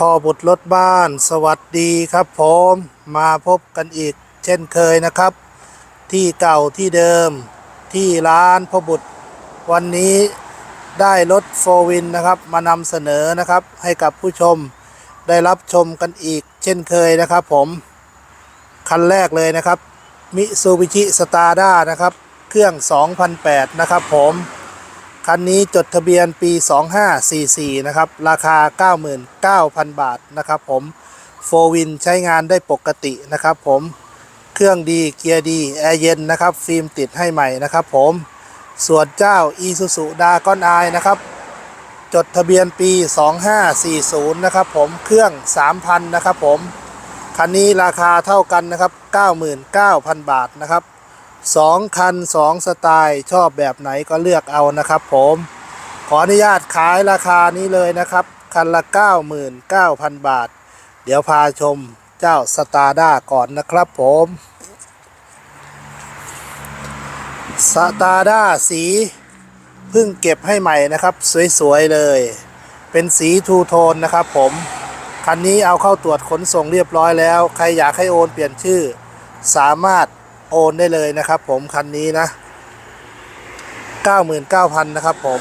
พ่อบุตรรถบ้าน สวัสดีครับผมมาพบกันอีกเช่นเคยนะครับ ที่เก่าที่เดิมที่ร้านพ่อบุตร วันนี้ได้รถโฟวินนะครับ มานำเสนอนะครับ ให้กับผู้ชมได้รับชมกันอีกเช่นเคยนะครับผม คันแรกเลยนะครับมิซูบิชิสตาร์ด้านะครับ เครื่อง 2008 นะครับผม คันนี้จดทะเบียนปี 2544 นะครับ ราคา 99,000 บาทนะครับผมโฟวินใช้งานได้ปกตินะครับผมเครื่องดีเกียร์ดี แอร์เย็นนะครับ ฟิล์มติดให้ใหม่นะครับผมส่วนเจ้า i s u z u d a g o n i นะครับ จดทะเบียนปี 2540 นะครับผมเครื่อง 3,000 นะครับผม คันนี้ราคาเท่ากันนะครับ 99,000 บาทนะครับ 2 คัน 2 สไตล์ชอบแบบไหนก็เลือกเอานะครับผม ขออนุญาตขายราคานี้เลยนะครับ คันละ 99,000 บาท เดี๋ยวพาชมเจ้าสตาร์ด้าก่อนนะครับผมสตาร์ด้าสีเพิ่งเก็บให้ใหม่นะครับ สวยๆเลย เป็นสีทูโทนนะครับผม คันนี้เอาเข้าตรวจขนส่งเรียบร้อยแล้ว ใครอยากให้โอนเปลี่ยนชื่อ สามารถ โอนได้เลยนะครับ ผมคันนี้นะ99,000นะครับผม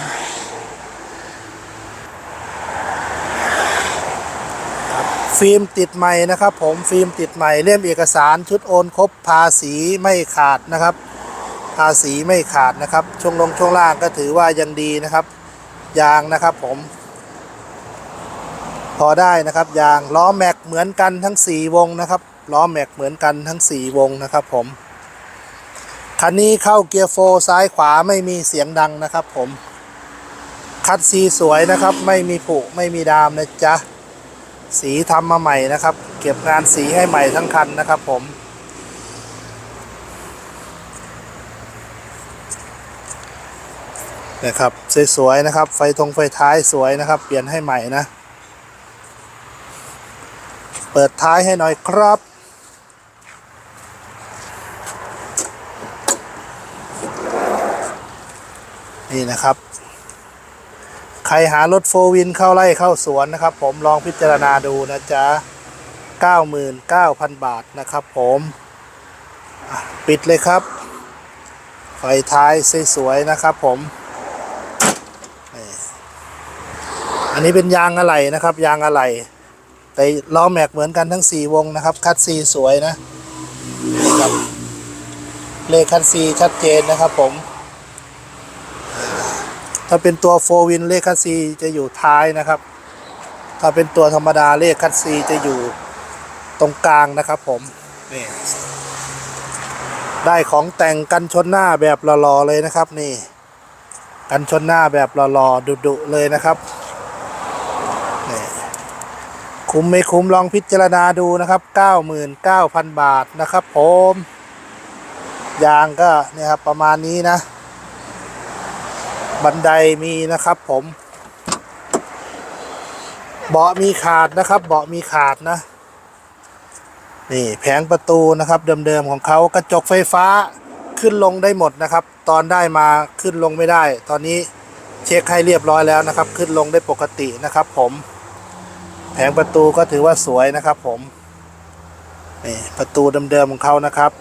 ฟิล์มติดใหม่นะครับผมฟิล์มติดใหม่เล่มเอกสารชุดโอนครบภาษีไม่ขาดนะครับ ภาษีไม่ขาดนะครับ ช่วงลงช่วงล่างก็ถือว่ายังดีนะครับ ยางนะครับผม พอได้นะครับยางล้อแม็กเหมือนกันทั้ง 4 วงนะครับล้อแม็กเหมือนกันทั้ง 4 วงนะครับผม คันนี้เข้าเกียร์โฟร์ซ้ายขวาไม่มีเสียงดังนะครับผม คัดซีสวยนะครับ ไม่มีผุไม่มีดามนะจ๊ะ สีทำมาใหม่นะครับ เก็บงานสีให้ใหม่ทั้งคันนะครับผม นะครับสวยๆนะครับ ไฟทงไฟท้ายสวยนะครับ เปลี่ยนให้ใหม่นะ เปิดท้ายให้หน่อยครับ นี่นะครับ ใครหารถโฟวินเข้าไล่เข้าสวนนะครับ ผมลองพิจารณาดูนะจ๊ะ99,000 บาทนะครับผมปิดเลยครับ ไฟท้ายสวยๆนะครับผม อันนี้เป็นยางอะไหล่นะครับ ยางอะไหล่แต่ล้อแม็กเหมือนกันทั้ง 4 วงนะครับ คัดซีสวยนะนะครับเลขคัดซีชัดเจนนะครับผม ถ้าเป็นตัวโฟวินเลขคัสซีจะอยู่ท้ายนะครับ ถ้าเป็นตัวธรรมดาเลขคัสซีจะอยู่ตรงกลางนะครับผมนี่ได้ของแต่งกันชนหน้าแบบหล่อๆเลยนะครับ นี่ กันชนหน้าแบบหล่อๆดุๆเลยนะครับนี่คุ้มไม่คุ้มลองพิจารณาดูนะครับ 99,000 บาทนะครับผมยางก็เนี่ยครับประมาณนี้นะ บันไดมีนะครับผม เบาะมีขาดนะครับ เบาะมีขาดนะ นี่แผงประตูนะครับ เดิมๆของเขากระจกไฟฟ้าขึ้นลงได้หมดนะครับ ตอนได้มาขึ้นลงไม่ได้ ตอนนี้เช็คให้เรียบร้อยแล้วนะครับ ขึ้นลงได้ปกตินะครับ ผม แผงประตูก็ถือว่าสวยนะครับ ผมนี่ประตูเดิมๆของเขานะครับ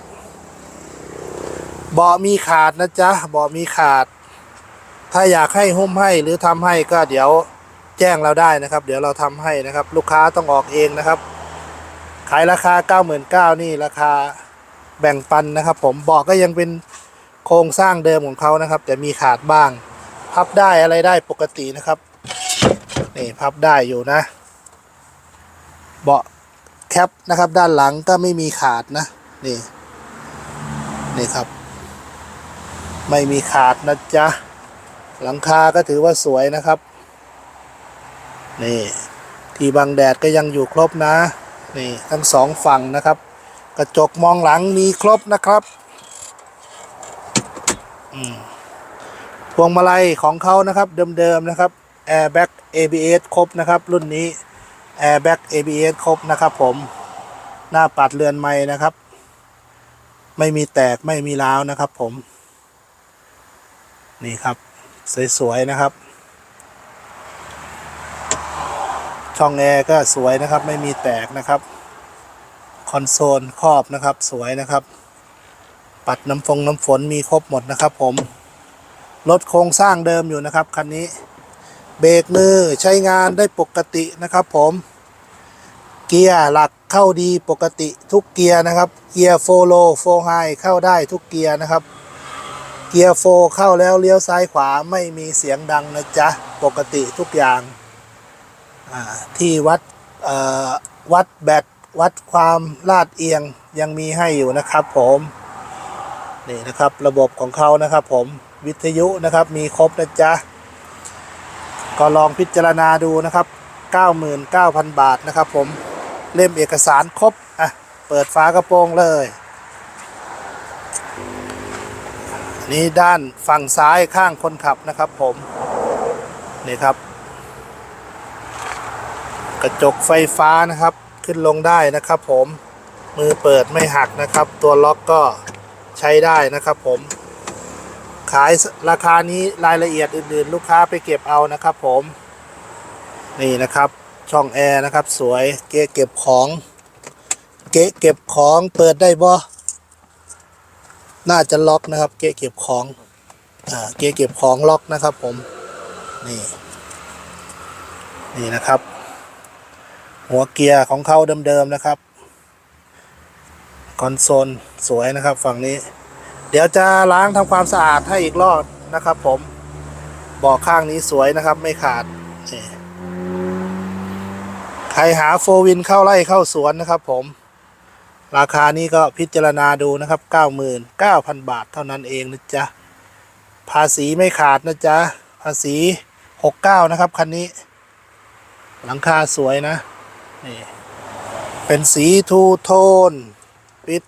เบาะมีขาดนะจ๊ะเบาะมีขาด ถ้าอยากให้หุ้มให้หรือทำให้ก็เดี๋ยวแจ้งเราได้นะครับ เดี๋ยวเราทำให้นะครับ ลูกค้าต้องออกเองนะครับ ขายราคา 99,000นี่ราคาแบ่งปันนะครับ ผมบอกก็ยังเป็นโครงสร้างเดิมของเขานะครับ แต่มีขาดบ้าง พับได้อะไรได้ปกตินะครับนี่พับได้อยู่นะ เบาะแคปนะครับ ด้านหลังก็ไม่มีขาดนะนี่นี่ครับ ไม่มีขาดนะจ๊ะ หลังคาก็ถือว่าสวยนะครับ นี่ที่บังแดดก็ยังอยู่ครบนะ นี่ทั้งสองฝั่งนะครับ กระจกมองหลังมีครบนะครับพวงมาลัยของเขานะครับ เดิมๆนะครับ Airbag ABS ครบนะครับ รุ่นนี้ Airbag ABS ครบนะครับผมหน้าปัดเรือนไม้นะครับ ไม่มีแตกไม่มีร้าวนะครับผม นี่ครับ สวยๆนะครับ ช่องแอร์ก็สวยนะครับ ไม่มีแตกนะครับ คอนโซลครอบนะครับ สวยนะครับ ปัดน้ำฟงน้ำฝนมีครบหมดนะครับ ผมรถโครงสร้างเดิมอยู่นะครับคันนี้ เบรกมือใช้งานได้ปกตินะครับ ผม เกียร์หลักเข้าดีปกติทุกเกียร์นะครับ เกียร์โฟโลโฟไฮเข้าได้ทุกเกียร์นะครับ เกียร์โฟเข้าแล้วเลี้ยวซ้ายขวาไม่มีเสียงดังนะจ๊ะ ปกติทุกอย่าง ที่วัดวัดแบตวัดความลาดเอียงยังมีให้อยู่นะครับผมนี่นะครับระบบของเขานะครับผมวิทยุนะครับมีครบนะจ๊ะ ก็ลองพิจารณาดูนะครับ 99,000 บาทนะครับผมเล่มเอกสารครบอะเปิดฝากระโปรงเลย นี่ด้านฝั่งซ้ายข้างคนขับนะครับผม นี่ครับ กระจกไฟฟ้านะครับขึ้นลงได้นะครับผมมือเปิดไม่หักนะครับ ตัวล็อกก็ใช้ได้นะครับผม ขายราคานี้รายละเอียดอื่นๆ ลูกค้าไปเก็บเอานะครับผม นี่นะครับช่องแอร์นะครับ สวยเก๊เก็บของ เก๊เก็บของเปิดได้บ่ น่าจะล็อกนะครับ เก๊ะเก็บของอ่าเก๊ะเก็บของล็อกนะครับ ผมนี่นี่นะครับ หัวเกียร์ของเขาเดิมๆนะครับคอนโซลสวยนะครับ ฝั่งนี้ เดี๋ยวจะล้างทำความสะอาดให้อีกรอบนะครับ ผมบอกข้างนี้สวยนะครับ ไม่ขาดนี่ใครหาโฟวินเข้าไร่เข้าสวนนะครับ ผม ราคานี้ก็พิจารณาดูนะครับ 99,000 บาทเท่านั้นเองนะจ๊ะ ภาษีไม่ขาดนะจ๊ะ ภาษี 69 นะครับ คันนี้ หลังคาสวยนะ นี่ เป็นสีทูโทน ปิด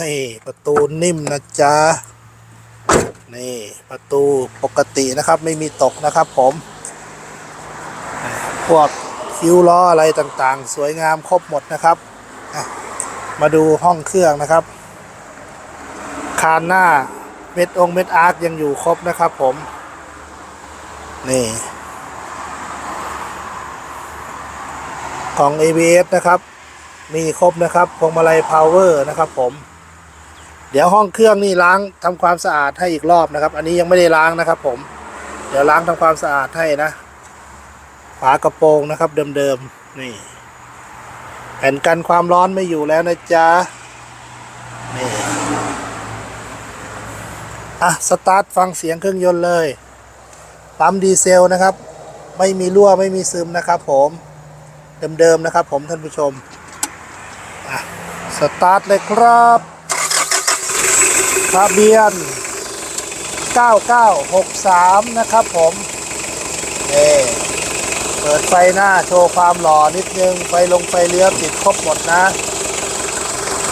นี่ประตูนิ่มนะจ๊ะ นี่ประตูปกตินะครับ ไม่มีตกนะครับผม พวกคิ้วล้ออะไรต่างๆ สวยงามครบหมดนะครับ มาดูห้องเครื่องนะครับ คานหน้าเม็ดองเม็ดอาร์คยังอยู่ครบนะครับผม นี่ ของ ABS นะครับ มีครบนะครับพวงมาลัยพาวเวอร์นะครับผม เดี๋ยวห้องเครื่องนี่ล้างทำความสะอาดให้อีกรอบนะครับ อันนี้ยังไม่ได้ล้างนะครับผม เดี๋ยวล้างทำความสะอาดให้นะ ฝากระโปรงนะครับเดิมๆนี่ ผ่นกันความร้อนไม่อยู่แล้วนะจ๊ะ นี่ อะ สตาร์ทฟังเสียงเครื่องยนต์เลย ปั๊มดีเซลนะครับ ไม่มีรั่วไม่มีซึมนะครับผม เดิมๆนะครับผมท่านผู้ชม อะ สตาร์ทเลยครับทะเบียน 9963 นะครับผมนี่ เปิดไฟหน้าโชว์ความหล่อนิดนึง ไฟลงไฟเลี้ยวติดครบหมดนะ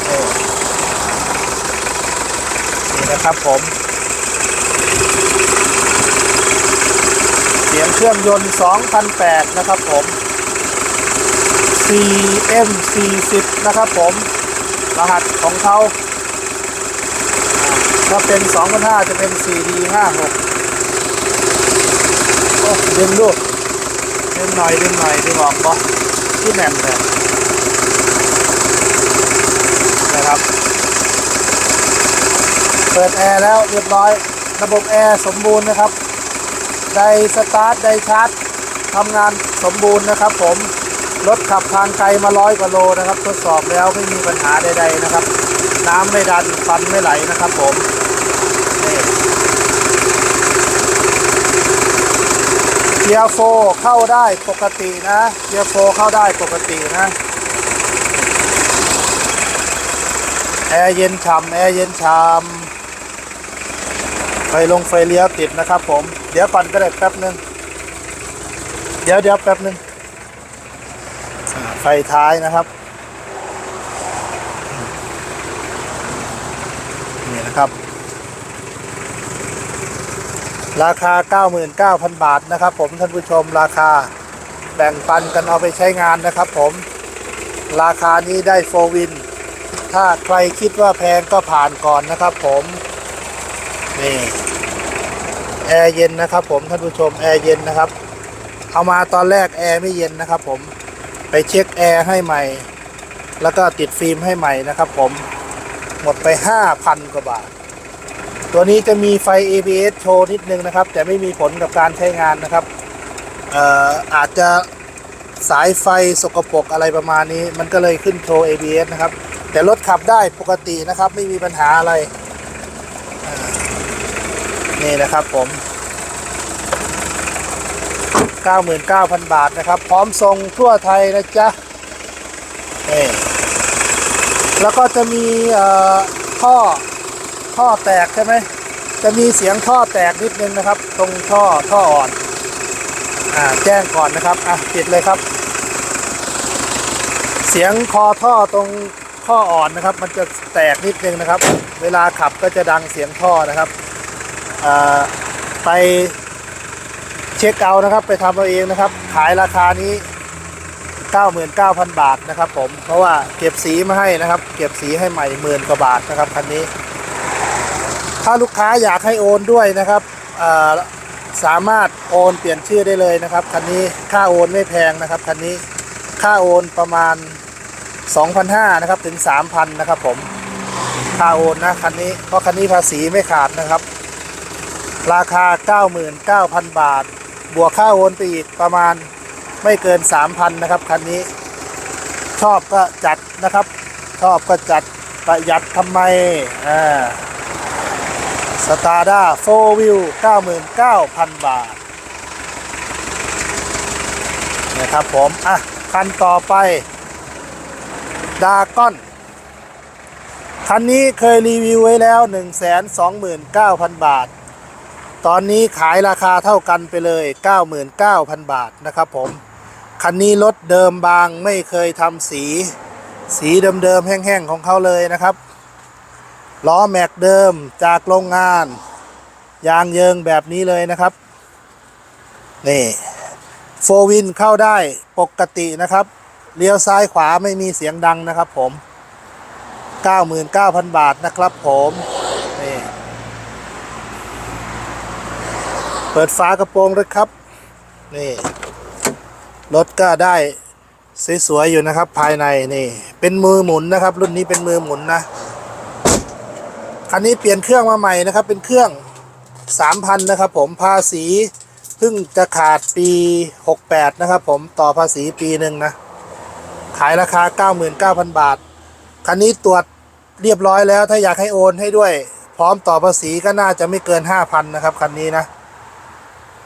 นี่นะครับผม เสียงเครื่องยนต์ 2008 นะครับผม CM40 นะครับผม รหัสของเขาอ่าถ้าเป็น 2005 จะเป็น 4D56 โอ้ดึงดู ดึงหน่อยดึงหน่อยดึงออกบ่ที่แหนมเลยนะครับ เปิดแอร์แล้วเรียบร้อย ระบบแอร์สมบูรณ์นะครับ ไดสตาร์ทไดชาร์จทำงานสมบูรณ์นะครับผม รถขับทางไกลมาร้อยกว่าโลนะครับ ทดสอบแล้วไม่มีปัญหาใดๆนะครับ น้ำไม่ดันฟันไม่ไหลนะครับผมนี่ เกียร์โฟเข้าได้ปกตินะเกียร์โฟเข้าได้ปกตินะ แอร์เย็นฉ่ำแอร์เย็นฉ่ำไฟลงไฟเลี้ยวติดนะครับผม เดี๋ยวก่อนก็ได้แป๊บนึง เดี๋ยวเดี๋ยวแป๊บนึงอ่าไฟท้ายนะครับ นี่นะครับ ราคา 99,000 บาทนะครับ ผมท่านผู้ชมราคาแบ่งปันกันเอาไปใช้งานนะครับ ผม ราคานี้ได้โฟวิน ถ้าใครคิดว่าแพงก็ผ่านก่อนนะครับ ผมนี่แอร์เย็นนะครับ ผมท่านผู้ชมแอร์เย็นนะครับ เอามาตอนแรกแอร์ไม่เย็นนะครับ ผมไปเช็คแอร์ให้ใหม่ แล้วก็ติดฟิล์มให้ใหม่นะครับ ผมหมดไป 5,000 กว่าบาท ตัวนี้จะมีไฟ ABS โชว์นิดนึงนะครับ แต่ไม่มีผลกับการใช้งานนะครับเอ่ออาจจะสายไฟสกปรกอะไรประมาณนี้ มันก็เลยขึ้นโชว์ ABS นะครับ แต่รถขับได้ปกตินะครับ ไม่มีปัญหาอะไรนี่นะครับผม 99,000 บาทนะครับ พร้อมส่งทั่วไทยนะจ๊ะนี่แล้วก็จะมีท่อ ท่อแตกใช่ไหมจะมีเสียงท่อแตกนิดนึงนะครับ ตรงท่อท่ออ่อนอ่าแจ้งก่อนนะครับอะปิดเลยครับ เสียงคอท่อตรงท่ออ่อนนะครับ มันจะแตกนิดนึงนะครับ เวลาขับก็จะดังเสียงท่อนะครับอ่าไปเช็คเอานะครับ ไปทำเอาเองนะครับ ขายราคานี้ 99,000 บาทนะครับผมเพราะว่าเก็บสีมาให้นะครับ เก็บสีให้ใหม่หมื่นกว่าบาทนะครับคันนี้ ถ้าลูกค้าอยากให้โอนด้วยนะครับสามารถโอนเปลี่ยนชื่อได้เลยนะครับคันนี้ค่าโอนไม่แพงนะครับคันนี้ค่าโอนประมาณ 2,500นะครับถึง 3,000นะครับผมค่าโอนนะคันนี้เพราะคันนี้ภาษีไม่ขาดนะครับ ราคา 99,000 บาท บวกค่าโอนไปอีกประมาณไม่เกิน 3,000นะครับคันนี้ชอบก็จัดนะครับ ชอบก็จัดประหยัดทำไมอ่า สตาร์ด้าโฟวิว99,000 บาท นะครับผม อะ คันต่อไป ดากอน คันนี้เคยรีวิวไว้แล้ว 129,000 บาท ตอนนี้ขายราคาเท่ากันไปเลย 99,000 บาทนะครับผม คันนี้รถเดิมบางไม่เคยทำสี สีเดิมๆแห้งๆของเขาเลยนะครับ ล้อแม็กเดิมจากโรงงาน ยางเยิงแบบนี้เลยนะครับ นี่โฟวินเข้าได้ปกตินะครับ เลี้ยวซ้ายขวาไม่มีเสียงดังนะครับผม 99,000 บาทนะครับผมนี่เปิดฝากระโปรงด้วยครับ นี่ รถก็ได้สวยๆอยู่นะครับภายในนี่ เป็นมือหมุนนะครับ รุ่นนี้เป็นมือหมุนนะ คันนี้เปลี่ยนเครื่องมาใหม่นะครับ เป็นเครื่อง3,000นะครับ ผมภาษีเพิ่งจะขาดปี68นะครับ ผมต่อภาษีปีหนึ่งนะขายราคา99,000บาท คันนี้ตรวจเรียบร้อยแล้วถ้าอยากให้โอนให้ด้วย พร้อมต่อภาษีก็น่าจะไม่เกิน5,000นะครับคันนี้นะ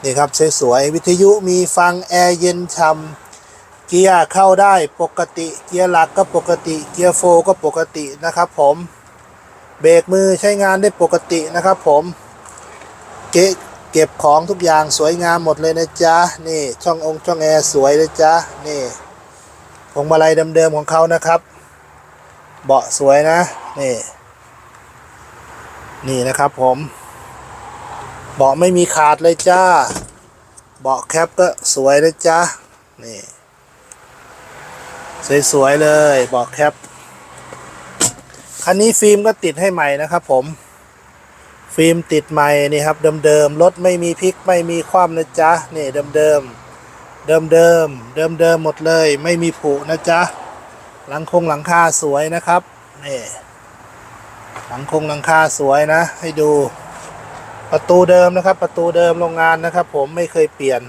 นี่ครับสวยๆวิทยุมีฟังแอร์เย็นช่ำเกียร์เข้าได้ปกติ เกียร์หลักก็ปกติ เกียร์โฟร์ก็ปกตินะครับผม เบรกมือใช้งานได้ปกตินะครับผม เกะเก็บของทุกอย่างสวยงามหมดเลยนะจ๊ะ นี่ช่ององค์ช่องแอร์สวยเลยจ๊ะ นี่พวงมาลัยเดิมๆของเขานะครับ เบาะสวยนะ นี่ นี่นะครับผม เบาะไม่มีขาดเลยจ้า เบาะแคปก็สวยเลยจ้านี่ สวยๆเลย เบาะแคป คันนี้ฟิล์มก็ติดให้ใหม่นะครับผม ฟิล์มติดใหม่นี่ครับ เดิมๆรถไม่มีพลิกไม่มีคว่ำนะจ๊ะนี่เดิมๆเดิมๆเดิมๆหมดเลย ไม่มีผุนะจ๊ะหลังคงหลังคาสวยนะครับนี่หลังคงหลังคาสวยนะ ให้ดูประตูเดิมนะครับ ประตูเดิมโรงงานนะครับ ผมไม่เคยเปลี่ยน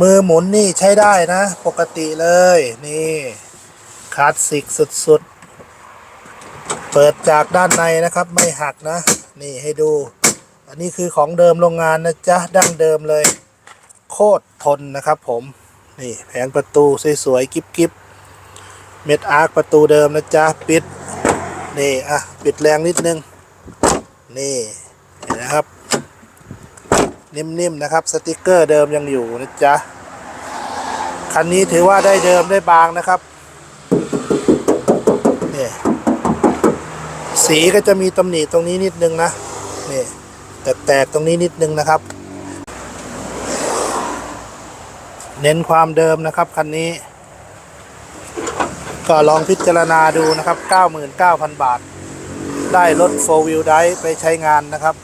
มือหมุนนี่ใช้ได้นะ ปกติเลยนี่คลาสสิกสุดๆ เปิดจากด้านในนะครับไม่หักนะ นี่ให้ดู อันนี้คือของเดิมโรงงานนะจ๊ะดั้งเดิมเลย โคตรทนนะครับผม นี่แผงประตูสวยๆกิ๊บๆเม็ดอาร์คประตูเดิมนะจ๊ะปิด นี่อะปิดแรงนิดนึง นี่เห็นนะครับ นิ่มๆนะครับสติกเกอร์เดิมยังอยู่นะจ๊ะคันนี้ถือว่าได้เดิมได้บางนะครับ สีก็จะมีตำหนิตรงนี้นิดนึงนะนี่แตกๆตรงนี้นิดนึงนะครับ เน้นความเดิมนะครับคันนี้ ก็ลองพิจารณาดูนะครับ 99,000 บาท ได้รถ 4 wheel drive ไปใช้งานนะครับ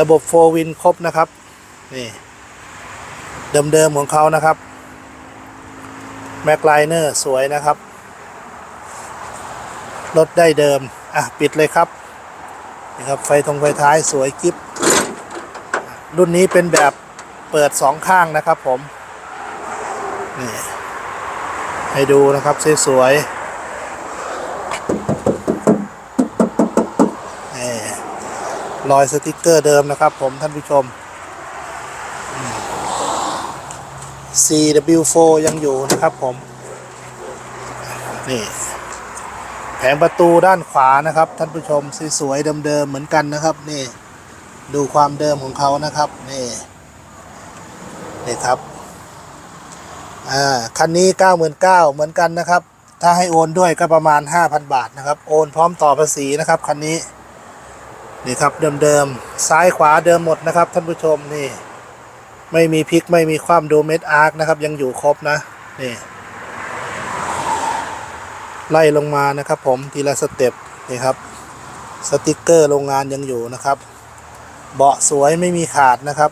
ระบบ 4 win ครบนะครับ นี่เดิมๆของเขานะครับ แม็กไลเนอร์สวยนะครับ รถได้เดิม อะ ปิดเลยครับนี่ครับ ไฟทงไฟท้ายสวยกิฟรุ่นนี้เป็นแบบเปิดสองข้างนะครับผม นี่ ให้ดูนะครับ สวยๆนี่รอยสติกเกอร์เดิมนะครับผมท่านผู้ชม CW4 ยังอยู่นะครับผม นี่ แผงประตูด้านขวานะครับ ท่านผู้ชมสวยๆเดิมๆเหมือนกันนะครับ นี่ ดูความเดิมของเขานะครับ นี่นี่ครับอ่าคันนี้99,000เหมือนกันนะครับ ถ้าให้โอนด้วยก็ประมาณ 5,000 บาทนะครับ โอนพร้อมต่อภาษีนะครับคันนี้นี่ครับเดิมๆซ้ายขวาเดิมหมดนะครับ ท่านผู้ชมนี่ ไม่มีพลิกไม่มีความดูเม็ดอาร์คนะครับ ยังอยู่ครบนะนี่ ไล่ลงมานะครับ ผมทีละสเต็ปนี่ครับ สติกเกอร์โรงงานยังอยู่นะครับ เบาะสวยไม่มีขาดนะครับ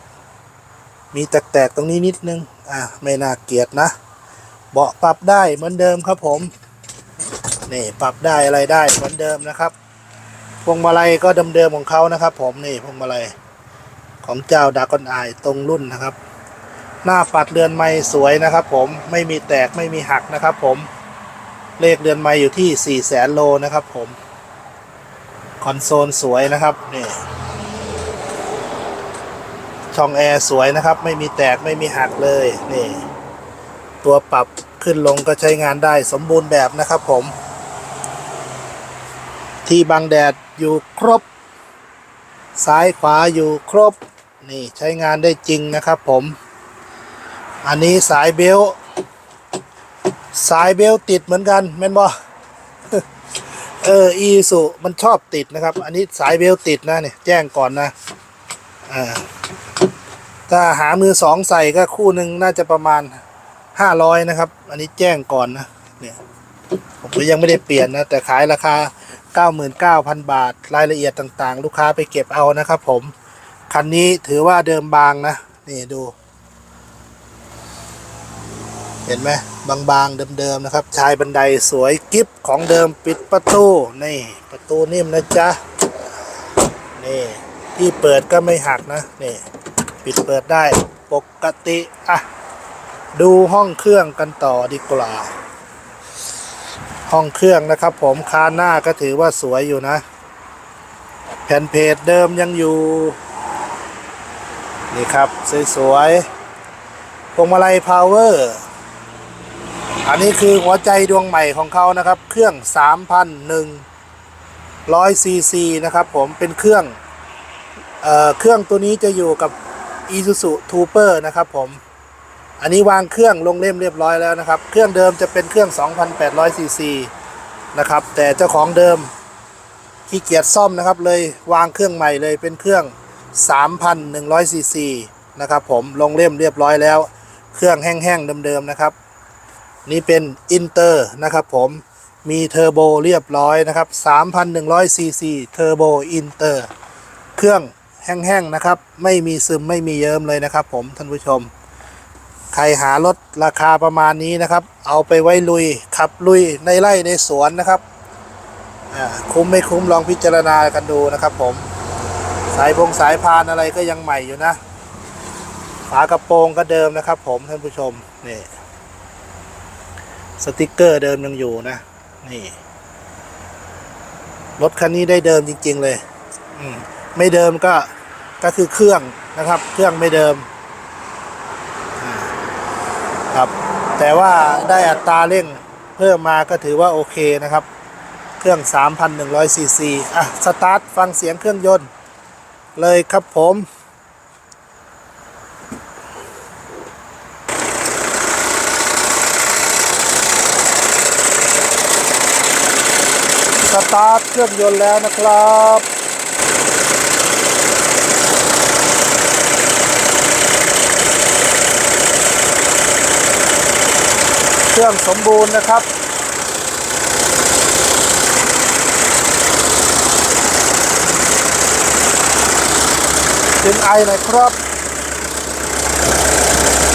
มีแตกๆตรงนี้นิดนึงอะไม่น่าเกลียดนะ เบาะปรับได้เหมือนเดิมครับผมนี่ปรับได้อะไรได้เหมือนเดิมนะครับพวงมาลัยก็เดิมๆของเขานะครับ ผมนี่พวงมาลัยของเจ้าดากอนไอายตรงรุ่นนะครับ หน้าปัดเรือนไม้สวยนะครับ ผมไม่มีแตกไม่มีหักนะครับ ผม เลขเรือนไม้อยู่ที่ 4 แสนโลนะครับผม คอนโซลสวยนะครับนี่ช่องแอร์สวยนะครับ ไม่มีแตกไม่มีหักเลยนี่ตัวปรับขึ้นลงก็ใช้งานได้สมบูรณ์แบบนะครับผม ที่บังแดดอยู่ครบ ซ้ายขวาอยู่ครบ นี่ใช้งานได้จริงนะครับผม อันนี้สายเบล สายเบลติดเหมือนกันแม่นบ่เอออีสุมันชอบติดนะครับ อันนี้สายเบลต์ติดนะเนี่ยแจ้งก่อนนะอ่าถ้าหามือสองใส่ก็คู่หนึ่งน่าจะประมาณห้าร้อยนะครับ อันนี้แจ้งก่อนนะเนี่ยผมก็ยังไม่ได้เปลี่ยนนะ แต่ขายราคา 99,000 บาท รายละเอียดต่างๆ ลูกค้าไปเก็บเอานะครับผม คันนี้ถือว่าเดิมบางนะ นี่ดู เห็นไหมบางๆเดิมๆนะครับ ชายบันไดสวยกิฟของเดิมปิดประตูนี่ประตูนิ่มนะจ๊ะนี่ที่เปิดก็ไม่หักนะนี่ปิดเปิดได้ปกติอะดูห้องเครื่องกันต่อดีกว่าห้องเครื่องนะครับ ผมคานหน้าก็ถือว่าสวยอยู่นะ แผ่นเพจเดิมยังอยู่นี่ครับ สวยๆพวงมาลัยพาวเวอร์ อันนี้คือหัวใจดวงใหม่ของเขานะครับ เครื่อง 3,100ซีซีนะครับผมเป็นเครื่องเอ่อเครื่องตัวนี้จะอยู่กับ Isuzu Trooper นะครับผม อันนี้วางเครื่องลงเล่มเรียบร้อยแล้วนะครับ เครื่องเดิมจะเป็นเครื่อง 2,800ซีซีนะครับ แต่เจ้าของเดิมขี้เกียจซ่อมนะครับ เลยวางเครื่องใหม่เลยเป็นเครื่อง 3,100ซีซีนะครับผมลงเล่มเรียบร้อยแล้ว เครื่องแห้งๆเดิมๆนะครับ นี่เป็นอินเตอร์นะครับผมมีเทอร์โบเรียบร้อยนะครับ3,100ซีซีเทอร์โบอินเตอร์เครื่องแห้งๆนะครับ ไม่มีซึมไม่มีเยิ้มเลยนะครับผมท่านผู้ชม ใครหารถราคาประมาณนี้นะครับ เอาไปไว้ลุย ขับลุยในไร่ในสวนนะครับ คุ้มไม่คุ้มลองพิจารณากันดูนะครับผม สายพงสายพานอะไรก็ยังใหม่อยู่นะ ฝากระโปรงก็เดิมนะครับผมท่านผู้ชมนี่ สติกเกอร์เดิมยังอยู่นะ นี่ รถคันนี้ได้เดิมจริง ๆ เลย อืมไม่เดิมก็ก็คือเครื่องนะครับ เครื่องไม่เดิมครับ แต่ว่าได้อัตราเร่งเพิ่มมาก็ถือว่าโอเคนะครับ เครื่อง 3,100ซีซีอะ สตาร์ทฟังเสียงเครื่องยนต์ เลยครับผม สตาร์ท เครื่องยนต์แล้วนะครับเครื่องสมบูรณ์นะครับเป็นไอหน่อยครับ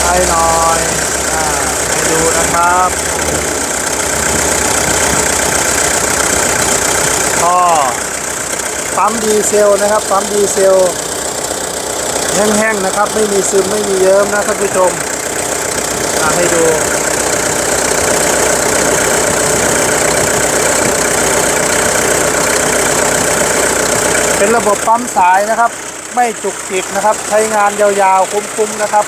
ไอให้หน่อย อ่า ให้ดูนะครับท่อ ปั๊มดีเซลนะครับปั๊มดีเซลแห้งๆนะครับ ไม่มีซึมไม่มีเยิ้มนะท่านผู้ชมมาให้ดูเป็นระบบปั๊มสายนะครับ ไม่จุกจิกนะครับ ใช้งานยาวๆคุ้มๆนะครับ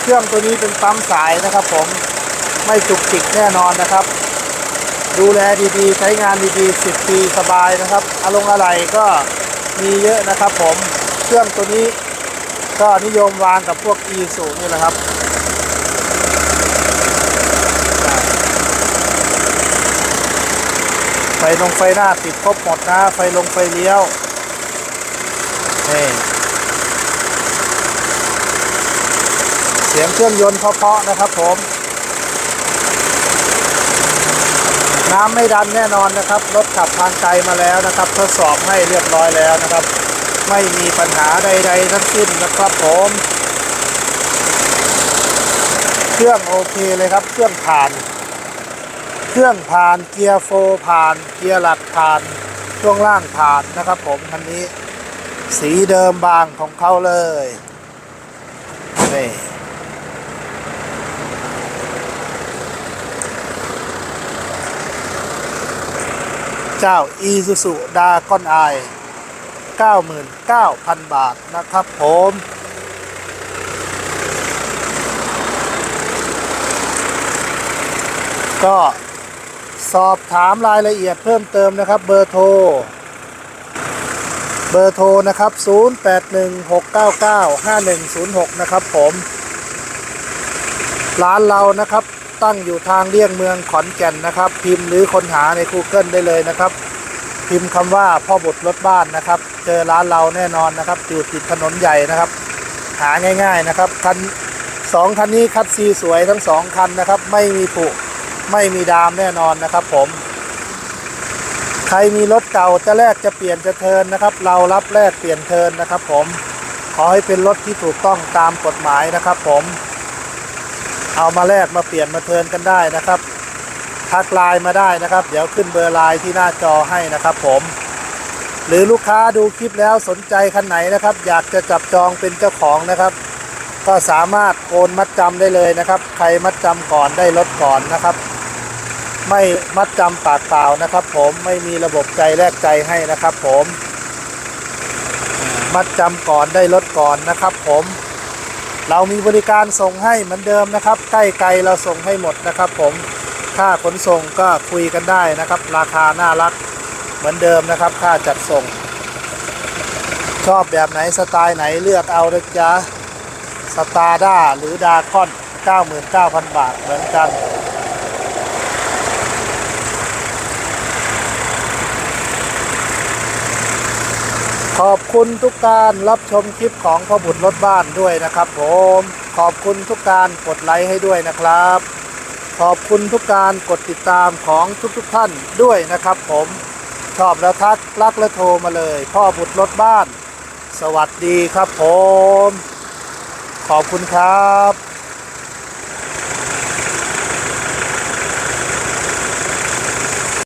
เครื่องตัวนี้เป็นปั๊มสายนะครับ ผมไม่จุกจิกแน่นอนนะครับ ดูแลดีๆ ใช้งานดีๆ 10 ปีสบายนะครับอารมณ์อะไรก็มีเยอะนะครับผมเครื่องตัวนี้ก็นิยมวางกับพวก e สูนี่แหละครับไฟลงไฟหน้าติดครบหมดนะ ไฟลงไฟเลี้ยวนี่เสียงเครื่องยนต์เพาะๆนะครับผม น้ำไม่ดันแน่นอนนะครับ รถขับทางไกลมาแล้วนะครับ ทดสอบให้เรียบร้อยแล้วนะครับ ไม่มีปัญหาใด ๆ ทั้งสิ้นนะครับผม เครื่องโอเคเลยครับ เครื่องผ่าน เครื่องผ่านเกียร์โฟผ่าน เกียร์หลักผ่านช่วงล่างผ่านนะครับ ผมคันนี้ สีเดิมบางของเขาเลยนี่ เจ้า Isuzu d a g o n i 99,000 บาทนะครับผมก็สอบถามรายละเอียดเพิ่มเติมนะครับ เบอร์โทร เบอร์โทรนะครับ 0816995106 นะครับผม ร้านเรานะครับตั้งอยู่ทางเลี่ยงเมืองขอนแก่นนะครับ พิมพ์หรือค้นหาใน Google ได้เลยนะครับ พิมพ์คำว่าพ่อบุตรรถบ้านนะครับ เจอร้านเราแน่นอนนะครับอยู่ติดถนนใหญ่นะครับ หาง่าย ๆนะครับคันสองคันนี้คัดซีสวยทั้งสองคันนะครับ ไม่มีผุไม่มีดามแน่นอนนะครับผม ใครมีรถเก่าจะแลกจะเปลี่ยนจะเทินนะครับ เรารับแลกเปลี่ยนเทินนะครับ ผมขอให้เป็นรถที่ถูกต้องตามกฎหมายนะครับ ผม เอามาแลกมาเปลี่ยนมาเทินกันได้นะครับ ทักไลน์มาได้นะครับ เดี๋ยวขึ้นเบอร์ไลน์ที่หน้าจอให้นะครับผม หรือลูกค้าดูคลิปแล้วสนใจคันไหนนะครับ อยากจะจับจองเป็นเจ้าของนะครับ ก็สามารถโอนมัดจำได้เลยนะครับ ใครมัดจำก่อนได้รถก่อนนะครับ ไม่มัดจำปากเปล่านะครับ ผมไม่มีระบบใจแลกใจให้นะครับ ผม มัดจำก่อนได้รถก่อนนะครับ ผมเรามีบริการส่งให้เหมือนเดิมนะครับ ใกล้ไกลเราส่งให้หมดนะครับผม ค่าขนส่งก็คุยกันได้นะครับ ราคาน่ารักเหมือนเดิมนะครับ ค่าจัดส่ง ชอบแบบไหนสไตล์ไหนเลือกเอาเลยจ้าสตาร์ด้าหรือดาคอน 99,000 บาทเหมือนกันขอบคุณทุกการรับชมคลิปของพ่อบุตรรถบ้านด้วยนะครับผม ขอบคุณทุกการกดไลค์ให้ด้วยนะครับ ขอบคุณทุกการกดติดตามของทุกๆท่านด้วยนะครับผมชอบแล้วทักรักและโทรมาเลย พ่อบุตรรถบ้าน สวัสดีครับผม ขอบคุณครับ